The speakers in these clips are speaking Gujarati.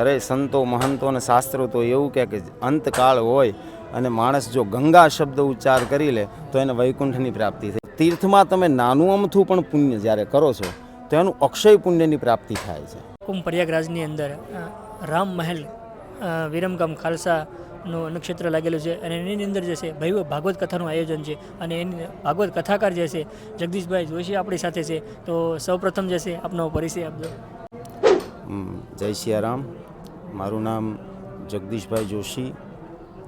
અરે, સંતો, મહંતો અને શાસ્ત્રો તો એવું કહે કે અંતકાળ હોય અને માણસ જો ગંગા શબ્દ ઉચ્ચાર કરી લે, તો એને વૈકુંઠની પ્રાપ્તિ થાય તીર્થમાં તમે નાનું અમથું પણ પુણ્ય જ્યારે કરો છો, તો એનું અક્ષય પુણ્યની પ્રાપ્તિ થાય છે. કુંભ પ્રયાગરાજની અંદર રામ મહેલ વિરમગામ વિરમગામ ખાલસાનું નક્ષત્ર લાગેલું છે અને એની અંદર જે છે, ભૈવ ભાગવત કથાનું આયોજન છે અને એની ભાગવત કથાકાર જે છે, જગદીશભાઈ જોશી આપણી સાથે છે. તો સૌપ્રથમ જે છે, આપનો પરિચય આપજો. જય સિયારામ. મારું નામ જગદીશભાઈ જોશી.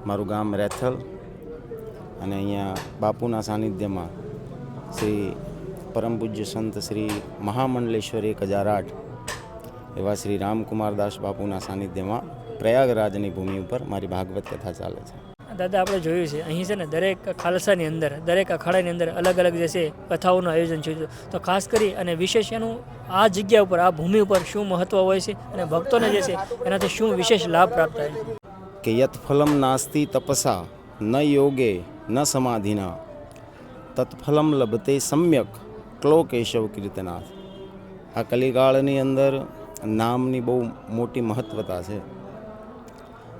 મારું ગામ રેથલ અને અહીંયા બાપુના સાનિધ્યમાં શ્રી પરમ પૂજ્ય સંત શ્રી મહામંડલેશ્વર એક હજાર આઠ એવા શ્રી રામકુમાર દાસ બાપુના સાનિધ્યમાં પ્રયાગરાજની ભૂમિ ઉપર મારી ભાગવત કથા ચાલે છે. દાદા આપણે જોયું છે. અહીં છે ને દરેક ખાલસાની અંદર, દરેક અખાડાની અંદર અલગ અલગ જે છે કથાઓનું આયોજન છે. તો ખાસ કરી અને વિશેષ એનું આ જગ્યા ઉપર, આ ભૂમિ ઉપર શું મહત્ત્વ હોય છે અને ભક્તોને જે છે એનાથી શું વિશેષ લાભ પ્રાપ્ત થાય છે? કે યત ફલમ નાસ્તિ તપસા, ન યોગે, ન સમાધિના. તત્ફલમ લભતે સમ્યક, ક્લો કેશવ કીર્તનાથ. આ કલિકાળની અંદર નામની બહુ મોટી મહત્વતા છે.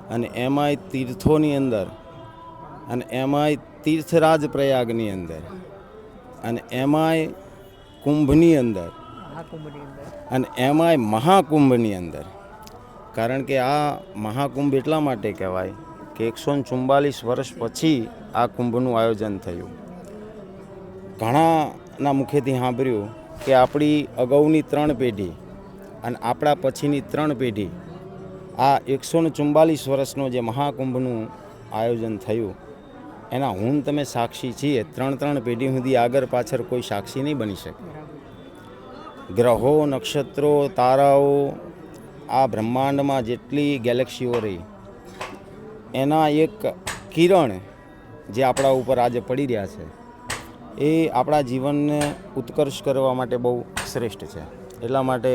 અને એમાંય તીર્થોની અંદર અને એમાંય તીર્થરાજ પ્રયાગની અંદર અને એમાંય કુંભની અંદર અને એમાંય મહાકુંભની અંદર. કારણ કે આ મહાકુંભ એટલા માટે કહેવાય કે એકસો ચુમ્બાલીસ વર્ષ પછી આ કુંભનું આયોજન થયું. ઘણાના મુખેથી સાંભળ્યું કે આપણી અગાઉની ત્રણ પેઢી અને આપણા પછીની ત્રણ પેઢી આ એકસો ચુમ્બાલીસ વર્ષનો જે મહાકુંભનું આયોજન થયું એના હું તમે સાક્ષી છીએ, ત્રણ ત્રણ પેઢી સુધી આગળ પાછળ કોઈ સાક્ષી નહીં બની શકે. ગ્રહો, નક્ષત્રો, તારાઓ, આ બ્રહ્માંડમાં જેટલી ગેલેક્સીઓ રહી, એના એક કિરણ જે આપણા ઉપર આજે પડી રહ્યા છે, એ આપણા જીવનને ઉત્કર્ષ કરવા માટે બહુ શ્રેષ્ઠ છે. એટલા માટે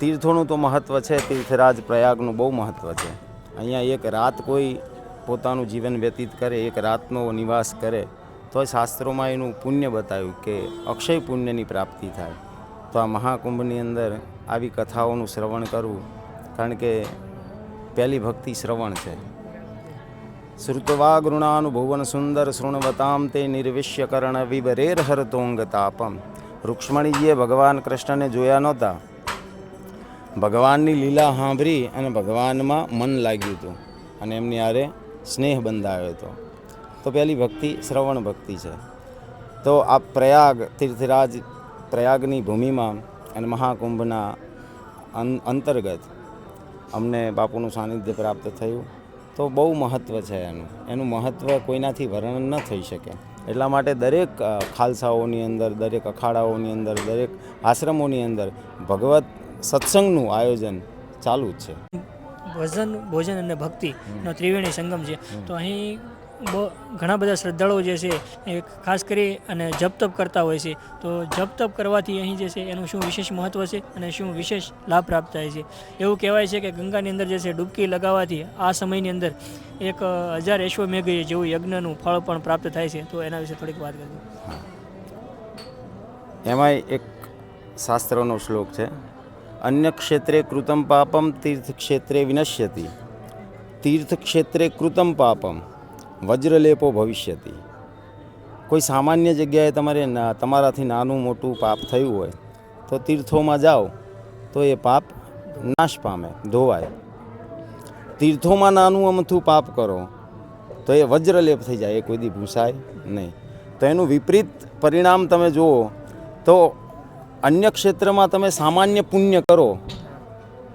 તીર્થોનું તો મહત્ત્વ છે, તીર્થરાજ પ્રયાગનું બહુ મહત્ત્વ છે. અહીંયા એક રાત કોઈ પોતાનું જીવન વ્યતીત કરે, એક રાતનો નિવાસ કરે તો શાસ્ત્રોમાં એનું પુણ્ય બતાવ્યું કે અક્ષય પુણ્યની પ્રાપ્તિ થાય. તો આ મહાકુંભની અંદર આવી કથાઓનું શ્રવણ કરવું, કારણ કે પહેલી ભક્તિ શ્રવણ છે. શ્રુતવા ગૃણાનુભુવન સુંદર શૃણવતામ તે નિર્વિશ્ય કરણ વિવરેર હરતોંગ તાપમ. રૂક્ષ્મણીજીએ ભગવાન કૃષ્ણને જોયા નહોતા. ભગવાનની લીલા સાંભળી અને ભગવાનમાં મન લાગ્યું હતું. અને એમની આરે સ્નેહ બંધાયો હતો. તો પહેલી ભક્તિ શ્રવણ ભક્તિ છે. તો આ પ્રયાગ તીર્થરાજ પ્રયાગની ભૂમિમાં અને મહાકુંભના અંતર્ગત અમને બાપુનું સાનિધ્ય પ્રાપ્ત થયું. તો બહુ મહત્ત્વ છે એનું. એનું મહત્ત્વ કોઈનાથી વર્ણન ન થઈ શકે. એટલા માટે દરેક ખાલસાઓની અંદર, દરેક અખાડાઓની અંદર, દરેક આશ્રમોની અંદર ભગવત સત્સંગનું આયોજન ચાલુ જ છે. ભજન ભોજન અને ભક્તિનો ત્રિવેણી સંગમ છે. તો અહીં બહુ ઘણા બધા શ્રદ્ધાળુઓ જે છે એ ખાસ કરી અને જપતપ કરતા હોય છે. તો જપ તપ કરવાથી અહીં જે છે એનું શું વિશેષ મહત્ત્વ છે અને શું વિશેષ લાભ પ્રાપ્ત થાય છે? એવું કહેવાય છે કે ગંગાની અંદર જે છે ડૂબકી લગાવવાથી આ સમયની અંદર એક હજાર એશ્વમેઘ જેવું યજ્ઞનું ફળ પણ પ્રાપ્ત થાય છે. તો એના વિશે થોડીક વાત કરજો. એમાંય એક શાસ્ત્રનો શ્લોક છે. અન્ય ક્ષેત્રે કૃતમ પાપમ તીર્થ ક્ષેત્રે વિનશ્યતિ. તીર્થક્ષેત્રે કૃતમ પાપમ, વજ્રલેપો ભવિષ્યતિ. કોઈ સામાન્ય જગ્યાએ તમારે તમારાથી નાનું મોટું પાપ થયું હોય, તો તીર્થોમાં જાઓ, તો એ પાપ નાશ પામે, ધોવાય. તીર્થોમાં નાનું અમથું પાપ કરો, તો એ વજ્રલેપ થઈ જાય, એ કોઈ દી ભૂસાય નહીં. તો એનું વિપરીત પરિણામ તમે જુઓ, તો અન્ય ક્ષેત્રમાં તમે સામાન્ય પુણ્ય કરો,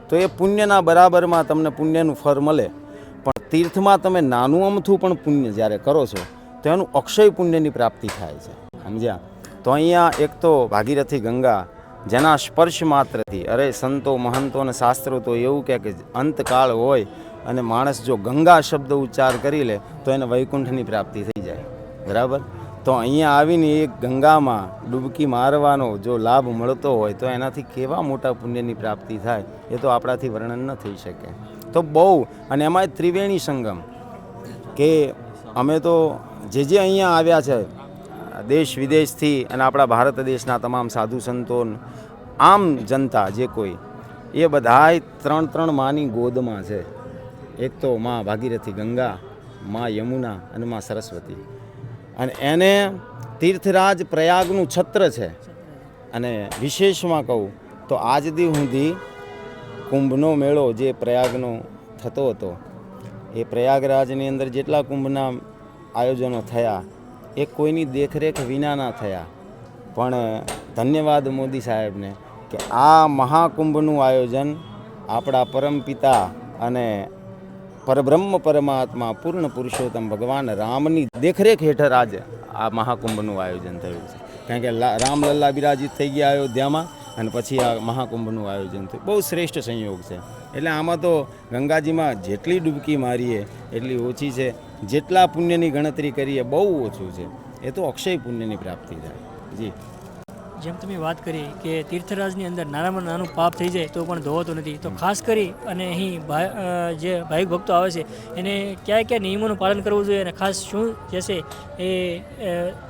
તો એ પુણ્યના બરાબરમાં તમને પુણ્યનું ફળ મળે. પણ તીર્થમાં તમે નાનું અમથું પણ પુણ્ય જ્યારે કરો છો, તો એનું અક્ષય પુણ્યની પ્રાપ્તિ થાય છે. સમજ્યા? તો અહીંયા એક તો ભાગીરથી ગંગા, જેના સ્પર્શ માત્રથી, અરે સંતો, મહંતો અને શાસ્ત્રો તો એવું કહે કે અંતકાળ હોય અને માણસ જો ગંગા શબ્દ ઉચ્ચાર કરી લે, તો એને વૈકુંઠની પ્રાપ્તિ થઈ જાય. બરાબર? તો અહીંયા આવીને એક ગંગામાં ડૂબકી મારવાનો જો લાભ મળતો હોય તો એનાથી કેવા મોટા પુણ્યની પ્રાપ્તિ થાય એ તો આપણાથી વર્ણન ન થઈ શકે. તો બહુ, અને એમાં ત્રિવેણી સંગમ કે અમે તો જે જે અહીંયા આવ્યા છે, દેશ વિદેશથી અને આપણા ભારત દેશના તમામ સાધુ સંતો, આમ જનતા જે કોઈ, એ બધાય ત્રણ ત્રણ માની ગોદમાં છે. એક તો માં ભાગીરથી ગંગા, માં યમુના અને માં સરસ્વતી. અને એને તીર્થરાજ પ્રયાગનું છત્ર છે. અને વિશેષમાં કહું તો આજ દી સુધી કુંભનો મેળો જે પ્રયાગનો થતો હતો, એ પ્રયાગરાજની અંદર જેટલા કુંભના આયોજનો થયા, એ કોઈની દેખરેખ વિનાના થયા. પણ ધન્યવાદ મોદી સાહેબને કે આ મહાકુંભનું આયોજન આપણા પરમપિતા અને પરબ્રહ્મ પરમાત્મા પૂર્ણ પુરુષોત્તમ ભગવાન રામની દેખરેખ હેઠળ આજે આ મહાકુંભનું આયોજન થયું છે. કારણ કે રામલલ્લા બિરાજિત થઈ ગયા અયોધ્યામાં અને પછી આ મહાકુંભનું આયોજન થયું. બહુ શ્રેષ્ઠ સંયોગ છે. એટલે આમાં તો ગંગાજીમાં જેટલી ડૂબકી મારીએ, એટલી ઓછી છે. જેટલા પુણ્યની ગણતરી કરીએ, બહુ ઓછું છે. એ તો અક્ષય પુણ્યની પ્રાપ્તિ થાય. જી. જેમ તમે વાત કરી કે તીર્થરાજની અંદર નાનામાં નાનું પાપ થઈ જાય તો પણ ધોવાતું નથી. તો ખાસ કરી અને અહીં જે ભાવિક ભક્તો આવે છે, એને કયા કયા નિયમોનું પાલન કરવું જોઈએ અને ખાસ શું જે છે એ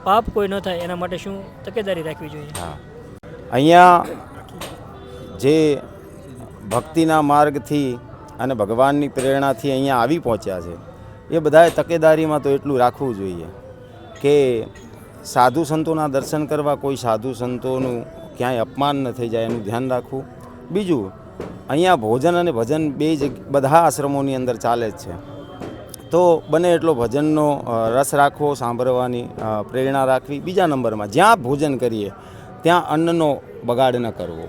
પાપ કોઈ ન થાય એના માટે શું તકેદારી રાખવી જોઈએ? અહીંયા જે ભક્તિના માર્ગથી અને ભગવાનની પ્રેરણાથી અહીંયા આવી પહોંચ્યા છે, એ બધાએ તકેદારીમાં તો એટલું રાખવું જોઈએ કે સાધુ સંતોના દર્શન કરવા કોઈ સાધુ સંતોનું ક્યાંય અપમાન ન થઈ જાય એનું ધ્યાન રાખવું. બીજું, અહીંયા ભોજન અને ભજન બે જ બધા આશ્રમોની અંદર ચાલે જ છે. તો બને એટલો ભજનનો રસ રાખવો, સાંભળવાની પ્રેરણા રાખવી. બીજા નંબરમાં, જ્યાં ભોજન કરીએ, ત્યાં અન્નનો બગાડ ન કરવો.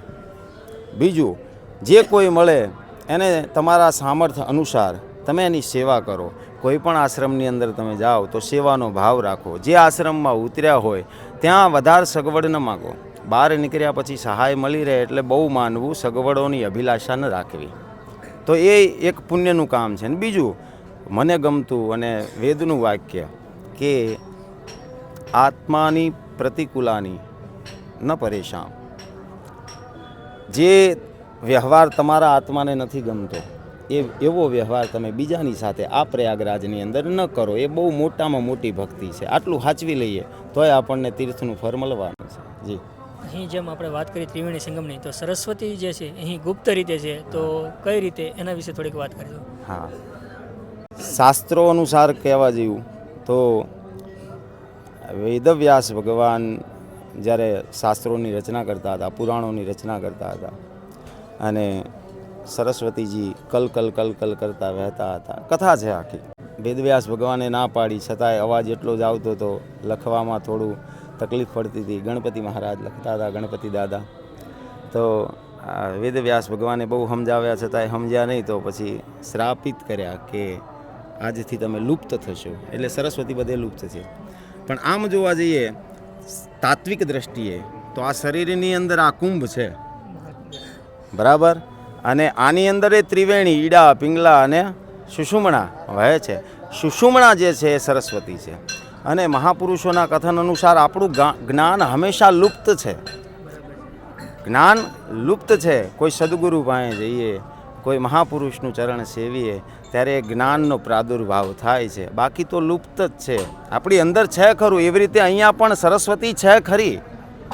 બીજું, જે કોઈ મળે, એને તમારા સામર્થ્ય અનુસાર તમે એની સેવા કરો. કોઈ પણ આશ્રમની અંદર તમે જાઓ તો સેવાનો ભાવ રાખો. જે આશ્રમમાં ઉતર્યા હોય, ત્યાં વધારે સગવડ ન માગો. બહાર નીકળ્યા પછી સહાય મળી રહે એટલે બહુ માનવું સગવડોની અભિલાષા ન રાખવી. તો એ એક પુણ્યનું કામ છે. અને બીજું, મને ગમતું અને વેદનું વાક્ય કે આત્માની પ્રતિકૂલાની ન પરેશાન. જે વ્યવહાર તમારા આત્માને નથી ગમતો એ એવો વ્યવહાર તમે બીજાની સાથે આ પ્રયાગરાજની અંદર ન કરો. એ બહુ મોટામાં મોટી ભક્તિ છે. આટલું સાચવી લઈએ તોય આપણને તીર્થનું ફર મળવાનું છે. જી. અહીં જેમ આપણે વાત કરી ત્રિવેણી સંગમની તો સરસ્વતી જે છે અહીં ગુપ્ત રીતે છે તો કઈ રીતે એના વિશે થોડીક વાત કરજો. હા. શાસ્ત્રો અનુસાર કહેવા જેવું તો વેદવ્યાસ ભગવાન જ્યારે શાસ્ત્રોની રચના કરતા હતા પુરાણોની રચના કરતા હતા અને સરસ્વતીજી કલ કલ કલ કલ કરતા વહેતા હતા. કથા છે આખી. વેદવ્યાસ ભગવાને ના પાડી, છતાંય અવાજ એટલો જ આવતો હતો, લખવામાં થોડું તકલીફ પડતી હતી. ગણપતિ મહારાજ લખતા હતા, ગણપતિ દાદા. તો વેદવ્યાસ ભગવાને બહુ સમજાવ્યા, છતાંય સમજ્યા નહીં, તો પછી શ્રાપિત કર્યા કે આજથી તમે લુપ્ત થશો. એટલે સરસ્વતી બધે લુપ્ત છે. પણ આમ જોવા જઈએ, તાત્વિક દ્રષ્ટિએ, તો આ શરીરની અંદર આ કુંભ છે. બરાબર? અને આની અંદર એ ત્રિવેણી, ઈડા, પિંગલા અને સુષુમણા વહે છે. સુષુમણા જે છે એ સરસ્વતી છે. અને મહાપુરુષોના કથન અનુસાર આપણું જ્ઞાન હંમેશા લુપ્ત છે. જ્ઞાન લુપ્ત છે. કોઈ સદગુરુ પાસે જઈએ, કોઈ મહાપુરુષનું ચરણ સેવીએ, ત્યારે એ જ્ઞાનનો પ્રાદુર્ભાવ થાય છે. બાકી તો લુપ્ત જ છે. આપણી અંદર છે ખરું. એવી રીતે અહીંયા પણ સરસ્વતી છે ખરી,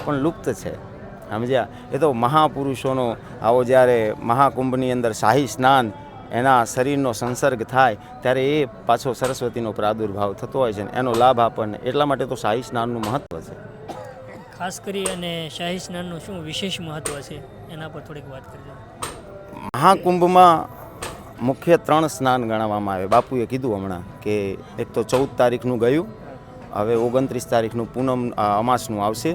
પણ લુપ્ત છે. સમજ્યા? એ તો મહાપુરુષોનો આવો જ્યારે મહાકુંભની અંદર શાહી સ્નાન એના શરીરનો સંસર્ગ થાય ત્યારે એ પાછો સરસ્વતીનો પ્રાદુર્ભાવ થતો હોય છે ને એનો લાભ આપણને. એટલા માટે તો શાહી સ્નાનનું મહત્ત્વ છે. ખાસ કરી અને શાહી સ્નાનનું શું વિશેષ મહત્વ છે? એના પર થોડીક વાત કરજો. મહાકુંભમાં મુખ્ય ત્રણ સ્નાન ગણાવવામાં આવે. બાપુએ કીધું હમણાં કે એક તો ચૌદ તારીખનું ગયું હવે ઓગણત્રીસ તારીખનું પૂનમ અમાસનું આવશે.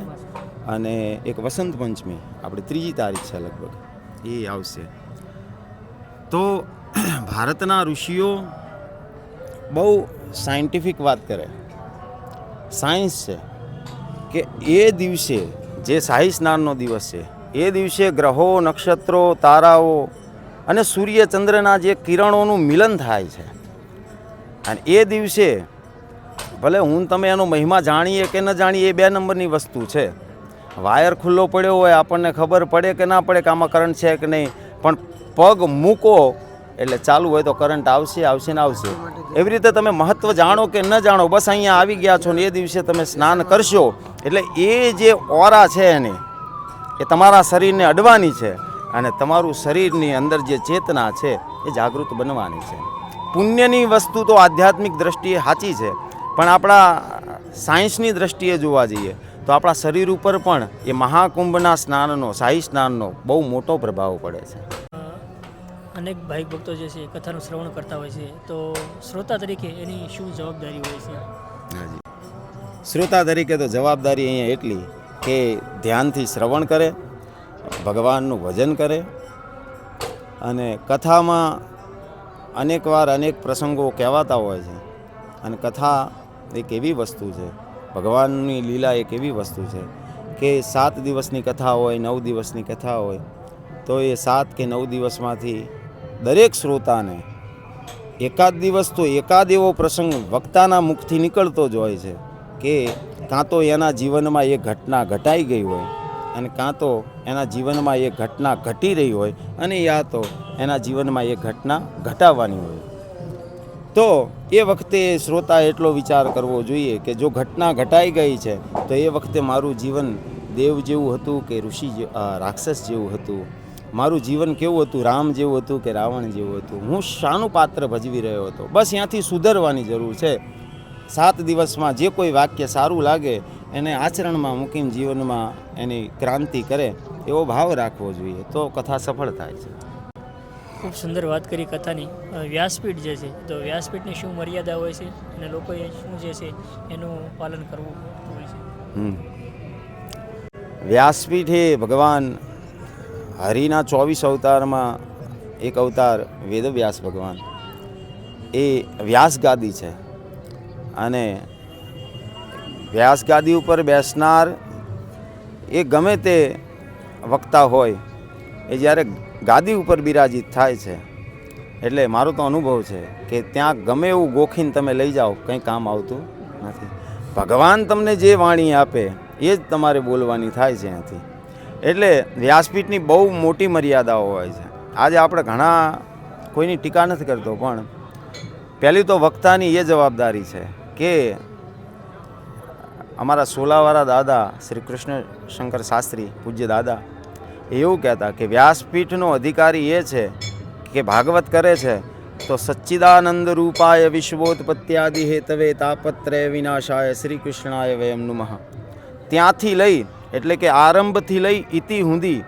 અને એક વસંત પંચમી, આપણી ત્રીજી તારીખ છે લગભગ. એ આવશે. તો ભારતના ઋષિઓ બહુ સાયન્ટિફિક વાત કરે. સાયન્સ છે કે એ દિવસે જે શાહી સ્નાનનો દિવસ છે, એ દિવસે ગ્રહો, નક્ષત્રો, તારાઓ અને સૂર્ય ચંદ્રના જે કિરણોનું મિલન થાય છે. અને એ દિવસે ભલે હું તમે એનો મહિમા જાણીએ કે ન જાણીએ, એ બે નંબરની વસ્તુ છે. વાયર ખુલ્લો પડ્યો હોય, આપણને ખબર પડે કે ના પડે કે આમાં કરંટ છે કે નહીં. પણ પગ મૂકો, એટલે ચાલુ હોય તો કરંટ આવશે આવશે ને આવશે. એવી રીતે તમે મહત્ત્વ જાણો કે ન જાણો, બસ અહીંયા આવી ગયા છો ને એ દિવસે તમે સ્નાન કરશો. એટલે એ જે ઓરા છે એની, એ તમારા શરીરને અડવાની છે અને તમારું શરીરની અંદર જે ચેતના છે એ જાગૃત બનવાની છે. પુણ્યની વસ્તુ તો આધ્યાત્મિક દ્રષ્ટિએ સાચી છે, પણ આપણા સાયન્સની દ્રષ્ટિએ જોવા જઈએ તો આપણા શરીર ઉપર પણ એ મહાકુંભના સ્નાનનો શાહી સ્નાનનો બહુ મોટો પ્રભાવ પડે છે. અનેક ભાઈ ભક્તો જે છે કથાનું શ્રવણ કરતા હોય છે. તો શ્રોતા તરીકે એની શું જવાબદારી હોય છે? હાજી. શ્રોતા તરીકે તો જવાબદારી અહીંયા એટલી કે ધ્યાનથી શ્રવણ કરે ભગવાનનું ભજન કરે અને કથામાં અનેકવાર અનેક પ્રસંગો કહેવાતા હોય છે. અને કથા એક એવી વસ્તુ છે ભગવાનની લીલા એક એવી વસ્તુ છે કે સાત દિવસની કથા હોય, નવ દિવસની કથા હોય, તો એ સાત કે નવ દિવસમાંથી દરેક શ્રોતાને એકાદ દિવસ તો એકાદ એવો પ્રસંગ વક્તાના મુખથી નીકળતો જ હોય છે કે કાં તો એના જીવનમાં એ ઘટના ઘટાઈ ગઈ હોય અને કાં તો એના જીવનમાં એ ઘટના ઘટી રહી હોય અને યા તો એના જીવનમાં એ ઘટના ઘટાવાની હોય. તો એ વખતે શ્રોતા એટલો વિચાર કરવો જોઈએ કે જો ઘટના ઘટાઈ ગઈ છે, તો એ વખતે મારું જીવન દેવ જેવું હતું કે ઋષિ રાક્ષસ જેવું હતું. મારું જીવન કેવું હતું? રામ જેવું હતું કે રાવણ જેવું હતું? હું શાનું પાત્ર ભજવી રહ્યો હતો? બસ ત્યાંથી સુધરવાની જરૂર છે. સાત દિવસમાં જે કોઈ વાક્ય સારું લાગે, એને આચરણમાં મૂકીને જીવનમાં એની ક્રાંતિ કરે, એવો ભાવ રાખવો જોઈએ. તો કથા સફળ થાય છે. ખૂબ સુંદર વાત કરી કથાની. વ્યાસપીઠ જે છે, તો વ્યાસપીઠની શું મર્યાદા હોય છે અને લોકોએ શું જે છે એનું પાલન કરવું હોય છે? વ્યાસપીઠ એ ભગવાન હરિના ચોવીસ અવતારમાં એક અવતાર વેદવ્યાસ ભગવાન. એ વ્યાસગાદી છે. અને વ્યાસગાદી ઉપર બેસનાર એ ગમે તે વક્તા હોય, એ જ્યારે ગાદી ઉપર બિરાજિત થાય છે. એટલે મારો તો અનુભવ છે કે ત્યાં ગમે એવું ગોખીને તમે લઈ જાઓ, કંઈ કામ આવતું નથી. ભગવાન તમને જે વાણી આપે, એ જ તમારે બોલવાની થાય છે અહીંથી. એટલે વ્યાસપીઠની બહુ મોટી મર્યાદાઓ હોય છે. આજે આપણે ઘણા કોઈની ટીકા નથી કરતો, પણ પહેલી તો વક્તાની એ જવાબદારી છે કે અમારા સોલાવાળા દાદા, શ્રી કૃષ્ણ શંકર શાસ્ત્રી પૂજ્ય દાદા એવું કહેતા કે વ્યાસપીઠનો અધિકારી એ છે કે ભાગવત કરે છે, તો સચ્ચિદાનંદ રૂપાય વિશ્વોત્પત્યાદિ હેતવે તાપત્રય વિનાશાય શ્રી કૃષ્ણાય વયમ નુમઃ. ત્યાંથી લઈ, એટલે કે આરંભથી લઈ ઇતિ સુધી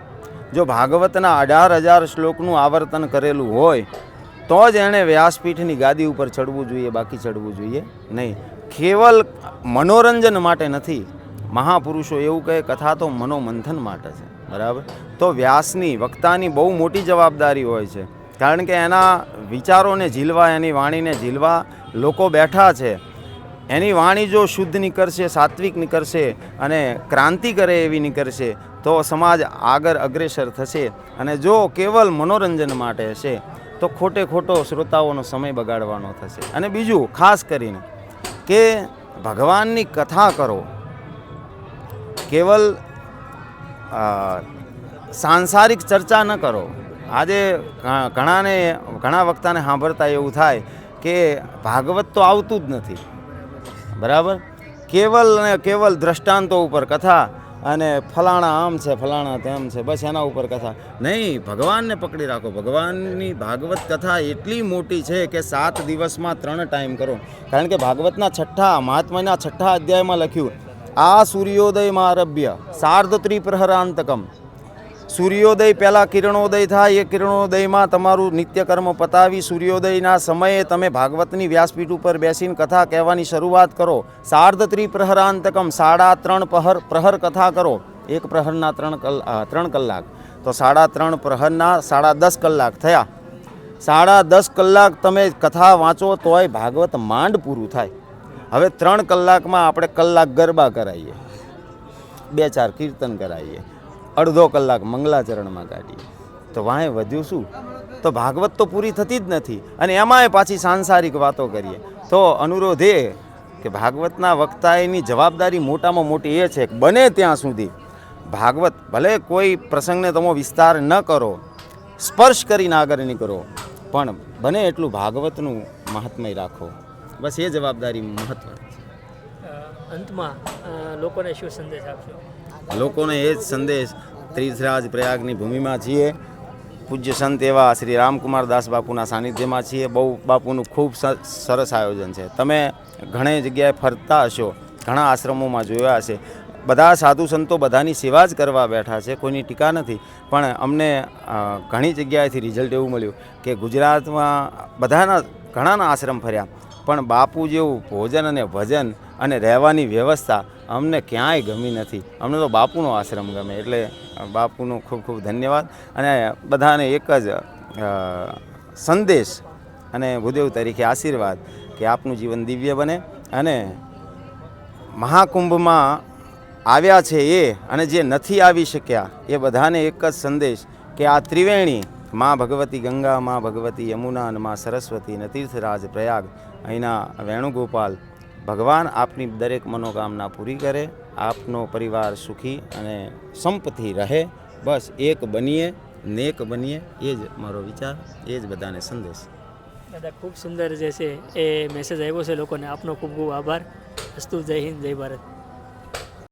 જો ભાગવતના અઢાર હજાર શ્લોકનું આવર્તન કરેલું હોય, તો જ એણે વ્યાસપીઠની ગાદી ઉપર ચડવું જોઈએ, બાકી ચડવું જોઈએ નહીં. કેવલ મનોરંજન માટે નથી, મહાપુરુષો એવું કહે, કથા તો મનોમંથન માટે છે. બરાબર? તો વ્યાસની, વક્તાની બહુ મોટી જવાબદારી હોય છે. કારણ કે એના વિચારોને ઝીલવા, એની વાણીને ઝીલવા લોકો બેઠા છે. એની વાણી જો શુદ્ધ નીકળશે, સાત્વિક નીકળશે અને ક્રાંતિ કરે એવી નીકળશે, તો સમાજ આગળ અગ્રેસર થશે અને જો કેવલ મનોરંજન માટે હશે, તો ખોટે ખોટો શ્રોતાઓનો સમય બગાડવાનો થશે. અને બીજું, ખાસ કરીને, કે ભગવાનની કથા કરો. કેવલ સાંસારિક ચર્ચા ન કરો. આજે ઘણાને, ઘણા વક્તાને સાંભળતા એવું થાય કે ભાગવત તો આવતું જ નથી. બરાબર? કેવલ ને કેવલ દ્રષ્ટાંતો ઉપર કથા અને ફલાણા આમ છે, ફલાણા તેમ છે, બસ એના ઉપર કથા. નહીં, ભગવાનને પકડી રાખો. ભગવાનની ભાગવત કથા એટલી મોટી છે કે સાત દિવસમાં ત્રણ ટાઈમ કરો. કારણ કે ભાગવતના છઠ્ઠા મહાત્માના છઠ્ઠા અધ્યાયમાં લખ્યું, આ સૂર્યોદયમાં આરભ્ય સાર્ધ ત્રિપ્રહરાંતકમ સૂર્યોદય પહેલાં કિરણોદય થાય, એ કિરણોદયમાં તમારું નિત્યકર્મ પતાવી સૂર્યોદયના સમયે તમે ભાગવતની વ્યાસપીઠ ઉપર બેસીને કથા કહેવાની શરૂઆત કરો. સાર્ધ ત્રિપ્રહરાંતકમ, સાડા ત્રણ પ્રહર પ્રહર કથા કરો. એક પ્રહરના ત્રણ કલ ત્રણ કલાક. તો સાડા ત્રણ પ્રહરના સાડા દસ કલાક થયા. સાડા દસ કલાક તમે કથા વાંચો તોય ભાગવત માંડ પૂરું થાય. હવે ત્રણ કલાકમાં આપણે કલાક ગરબા કરાવીએ બે ચાર કીર્તન કરાવીએ અડધો કલાક મંગલાચરણમાં કાઢીએ. તો વાંય વધ્યું શું? તો ભાગવત તો પૂરી થતી જ નથી. અને એમાંય પાછી સાંસારિક વાતો કરીએ. તો અનુરોધ એ કે ભાગવતના વક્તાએની જવાબદારી મોટામાં મોટી એ છે કે બને ત્યાં સુધી. ભાગવત ભલે કોઈ પ્રસંગને તમે વિસ્તાર ન કરો, સ્પર્શ કરીને આગળ કરો પણ બને એટલું ભાગવતનું મહાત્મય રાખો. બસ એ જવાબદારી મહત્વ અંતમાં લોકોને શું સંદેશ આપશો? લોકોને એ જ સંદેશ ત્રિથરાજ પ્રયાગની ભૂમિમાં છીએ. પૂજ્ય સંત એવા શ્રી રામકુમાર દાસ બાપુના સાનિધ્યમાં છીએ. બહુ બાપુનું ખૂબ સરસ આયોજન છે. તમે ઘણી જગ્યાએ ફરતા હશો, ઘણા આશ્રમોમાં જોયા હશે. બધા સાધુ સંતો બધાની સેવા જ કરવા બેઠા છે, કોઈની ટીકા નથી. પણ અમને ઘણી જગ્યાએથી રિઝલ્ટ એવું મળ્યું કે ગુજરાતમાં બધાના, ઘણાના આશ્રમ ફર્યા. પણ બાપુ જેવું ભોજન અને ભજન અને રહેવાની વ્યવસ્થા અમને ક્યાંય ગમી નથી. અમને તો બાપુનો આશ્રમ ગમે એટલે બાપુનો ખૂબ ખૂબ ધન્યવાદ. અને બધાને એક જ સંદેશ અને ભૂદેવ તરીકે આશીર્વાદ કે આપનું જીવન દિવ્ય બને અને મહાકુંભમાં આવ્યા છે એ અને જે નથી આવી શક્યા એ બધાને એક જ સંદેશ કે આ ત્રિવેણી મા ભગવતી ગંગા, મા ભગવતી યમુના અને મા સરસ્વતી અને તીર્થરાજ પ્રયાગ અહીંના વેણુગોપાલ ભગવાન આપની દરેક મનોકામના પૂરી કરે, આપનો પરિવાર સુખી અને સંપથી રહે, બસ એક બનીએ, નેક બનીએ, એ જ મારો વિચાર, એ જ બધાને સંદેશ. દાદા, ખૂબ સુંદર જે છે એ મેસેજ આવ્યો છે લોકોને. આપનો ખૂબ ખૂબ આભાર. અસ્તુ, જય હિન્દ, જય ભારત.